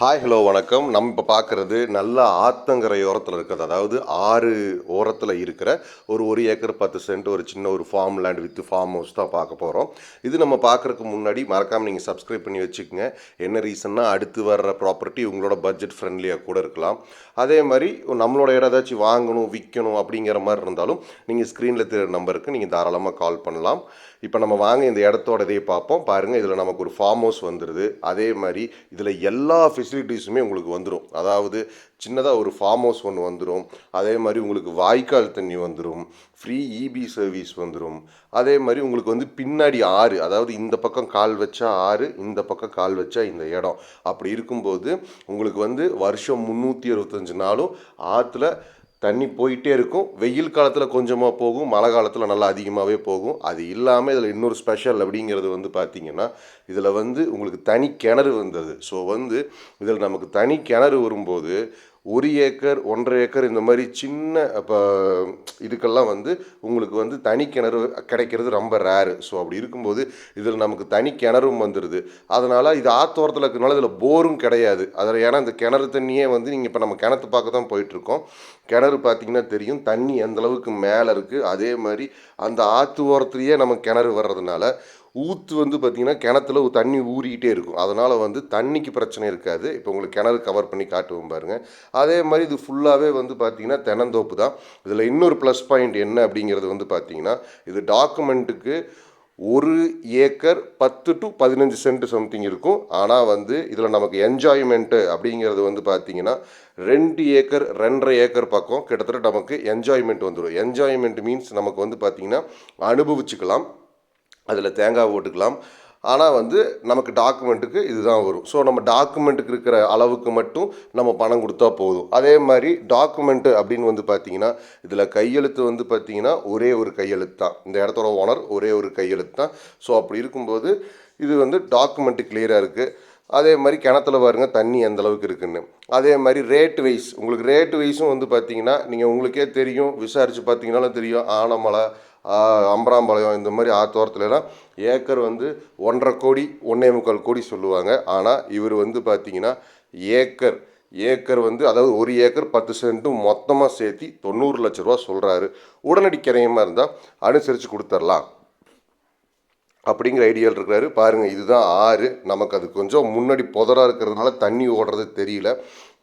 Hi hello வணக்கம். நம்ம இப்போ பார்க்குறது நல்ல ஆத்தங்கரை ஓரத்தில் இருக்கிறது. அதாவது ஆறு ஓரத்தில் இருக்கிற ஒரு ஒரு ஏக்கர் பத்து சென்ட் ஒரு சின்ன ஒரு farm land with farm house தான் பார்க்க போகிறோம் இது நம்ம பார்க்குறதுக்கு முன்னாடி மறக்காமல் நீங்கள் சப்ஸ்கிரைப் பண்ணி வச்சுக்கோங்க. என்ன ரீசன்னா அடுத்து வர்ற ப்ராப்பர்ட்டி உங்களோட பட்ஜெட் ஃப்ரெண்ட்லியாக கூட இருக்கலாம். அதே மாதிரி நம்மளோட இடம் ஏதாச்சும் வாங்கணும் விற்கணும் அப்படிங்கிற மாதிரி இருந்தாலும் நீங்கள் ஸ்க்ரீனில் தெரிய நம்பருக்கு நீங்கள் தாராளமாக கால் பண்ணலாம். இப்போ நம்ம வாங்க இந்த இடத்தோட இதையே பார்ப்போம். பாருங்கள் இதில் நமக்கு ஒரு ஃபார்ம் ஹவுஸ் வந்துடுது அதே மாதிரி இதில் எல்லா ஃபெசிலிட்டிஸுமே உங்களுக்கு வந்துடும் அதாவது சின்னதாக ஒரு ஃபார்ம் ஹவுஸ் ஒன்று வந்துடும் அதே மாதிரி உங்களுக்கு வாய்க்கால் தண்ணி வந்துடும் ஃப்ரீ இபி சர்வீஸ் வந்துடும் அதே மாதிரி உங்களுக்கு வந்து பின்னாடி ஆறு அதாவது இந்த பக்கம் கால் வச்சா ஆறு இந்த பக்கம் கால் வச்சா இந்த இடம். அப்படி இருக்கும்போது உங்களுக்கு வந்து வருஷம் முந்நூற்றி அறுபத்தஞ்சு நாளும் ஆற்றுல தண்ணி போயிட்டே இருக்கும். வெயில் காலத்தில் கொஞ்சமாக போகும். மழை காலத்தில் நல்லா அதிகமாகவே போகும். அது இல்லாமல் இதில் இன்னொரு ஸ்பெஷல் அப்படிங்கிறது வந்து பார்த்திங்கன்னா இதில் வந்து உங்களுக்கு தனி கிணறு வந்தது. ஸோ வந்து இதில் நமக்கு தனி கிணறு வரும்போது ஒரு ஏக்கர் ஒன்றரை ஏக்கர் இந்த மாதிரி சின்ன இப்போ இதுக்கெல்லாம் வந்து உங்களுக்கு வந்து தனி கிணறு கிடைக்கிறது ரொம்ப ரேரு ஸோ அப்படி இருக்கும்போது இதில் நமக்கு தனி கிணறும் வந்துடுது அதனால் இது ஆத்தோரத்தில் இருக்கிறனால இதில் போரும் கிடையாது. அதில் ஏன்னா இந்த கிணறு தண்ணியே வந்து நீங்கள் இப்போ நம்ம கிணத்து பார்க்க தான் போயிட்டுருக்கோம். கிணறு பார்த்தீங்கன்னா தெரியும். தண்ணி எந்தளவுக்கு மேலே இருக்குது அதே மாதிரி அந்த ஆற்று ஓரத்துலேயே நம்ம கிணறு வர்றதுனால ஊற்று வந்து பார்த்திங்கன்னா கிணத்துல தண்ணி ஊறிக்கிட்டே இருக்கும். அதனால் வந்து தண்ணிக்கு பிரச்சனை இருக்காது. இப்போ உங்களுக்கு கிணறு கவர் பண்ணி காட்டுவோம் பாருங்கள் அதே மாதிரி இது ஃபுல்லாகவே வந்து பார்த்திங்கன்னா தென்னந்தோப்பு தான். இதில் இன்னொரு ப்ளஸ் பாயிண்ட் என்ன அப்படிங்கிறது வந்து பார்த்திங்கன்னா இது டாக்குமெண்ட்டுக்கு ஒரு ஏக்கர் பத்து டு பதினஞ்சு சென்ட் சம்திங் இருக்கும். ஆனால் வந்து இதில் நமக்கு என்ஜாய்மெண்ட்டு அப்படிங்கிறது வந்து பார்த்திங்கன்னா ரெண்டு ஏக்கர் ரெண்டரை ஏக்கர் பக்கம் கிட்டத்தட்ட நமக்கு என்ஜாய்மெண்ட் வந்துடும் என்ஜாய்மெண்ட் மீன்ஸ் நமக்கு வந்து பார்த்திங்கன்னா அனுபவிச்சுக்கலாம். அதில் தேங்காய் போட்டுக்கலாம். ஆனால் வந்து நமக்கு டாக்குமெண்ட்டுக்கு இதுதான் வரும். ஸோ நம்ம டாக்குமெண்ட்டுக்கு இருக்கிற அளவுக்கு மட்டும் நம்ம பணம் கொடுத்தா போதும். அதே மாதிரி டாக்குமெண்ட்டு அப்படின்னு வந்து பார்த்தீங்கன்னா இதில் கையெழுத்து வந்து பார்த்தீங்கன்னா ஒரே ஒரு கையெழுத்து தான். இந்த இடத்தோட ஓனர் ஒரே ஒரு கையெழுத்து தான். ஸோ அப்படி இருக்கும்போது இது வந்து டாக்குமெண்ட்டு கிளியராக இருக்குது அதே மாதிரி கிணத்துல பாருங்கள் தண்ணி எந்த அளவுக்கு இருக்குன்னு. அதே மாதிரி ரேட் வைஸ் உங்களுக்கு ரேட் வைஸும் வந்து பார்த்தீங்கன்னா நீங்கள் உங்களுக்கே தெரியும். விசாரித்து பார்த்தீங்கனாலும் தெரியும். ஆனமலை அம்பராம்பாளையம் இந்த மாதிரி ஆத்தோரத்துலலாம் ஏக்கர் வந்து ஒன்றரை கோடி ஒன்றே முக்கால் கோடி சொல்லுவாங்க. ஆனால் இவர் வந்து பார்த்திங்கன்னா ஏக்கர் ஏக்கர் வந்து அதாவது ஒரு ஏக்கர் பத்து சென்ட்டும் மொத்தமாக சேர்த்தி தொண்ணூறு லட்ச ரூபா சொல்கிறாரு உடனடி கிரையமாக இருந்தால் அனுசரித்து கொடுத்துர்லாம். அப்படிங்கிற ஐடியாவில் இருக்கிறாரு. பாருங்கள் இதுதான் ஆறு. நமக்கு அது கொஞ்சம் முன்னாடி புதராக இருக்கிறதுனால தண்ணி ஓடுறது தெரியல.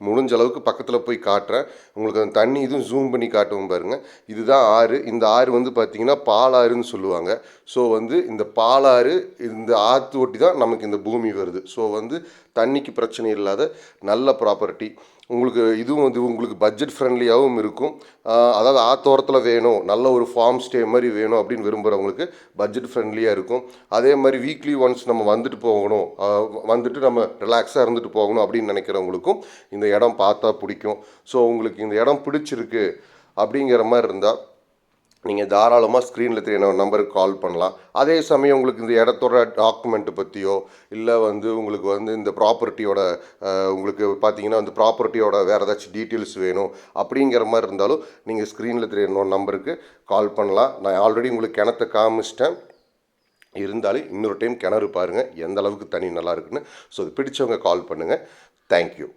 முடிஞ்ச அளவுக்கு பக்கத்தில் போய் காட்டுறேன். உங்களுக்கு அந்த தண்ணி இதுவும் ஜூம் பண்ணி காட்டுவோம் பாருங்கள் இதுதான் ஆறு. இந்த ஆறு வந்து பார்த்திங்கன்னா பாலாறுன்னு சொல்லுவாங்க. ஸோ வந்து இந்த பாலாறு இந்த ஆற்று ஒட்டி தான் நமக்கு இந்த பூமி வருது. ஸோ வந்து தண்ணிக்கு பிரச்சனை இல்லாத நல்ல ப்ராப்பர்ட்டி உங்களுக்கு இதுவும் வந்து உங்களுக்கு பட்ஜெட் ஃப்ரெண்ட்லியாகவும் இருக்கும். அதாவது ஆத்தோரத்தில் வேணும். நல்ல ஒரு ஃபார்ம் ஸ்டே மாதிரி வேணும் அப்படின்னு விரும்புகிறவங்களுக்கு பட்ஜெட் ஃப்ரெண்ட்லியாக இருக்கும். அதே மாதிரி வீக்லி ஒன்ஸ் நம்ம வந்துட்டு போகணும். வந்துட்டு நம்ம ரிலாக்ஸாக இருந்துட்டு போகணும் அப்படின்னு நினைக்கிறவங்களுக்கும் இந்த இடம் பார்த்தா பிடிக்கும். ஸோ உங்களுக்கு இந்த இடம் பிடிச்சிருக்கு அப்படிங்கிற மாதிரி இருந்தால் நீங்கள் தாராளமாக ஸ்க்ரீனில் தெரிய நம்பருக்கு கால் பண்ணலாம். அதே சமயம் உங்களுக்கு இந்த இடத்தோட டாக்குமெண்ட்டு பற்றியோ இல்லை வந்து உங்களுக்கு வந்து இந்த ப்ராப்பர்ட்டியோட உங்களுக்கு பார்த்தீங்கன்னா அந்த ப்ராப்பர்ட்டியோட வேறு ஏதாச்சும் டீட்டெயில்ஸ் வேணும் அப்படிங்கிற மாதிரி இருந்தாலும் நீங்கள் ஸ்க்ரீனில் தெரிய நம்பருக்கு கால் பண்ணலாம். நான் ஆல்ரெடி உங்களுக்கு கிணத்தை காமிச்சிட்டேன். இருந்தாலும் இன்னொரு டைம் கிணறு பாருங்கள் எந்த அளவுக்கு தண்ணி நல்லா இருக்குன்னு. ஸோ இது பிடிச்சவங்க கால் பண்ணுங்கள் தேங்க்யூ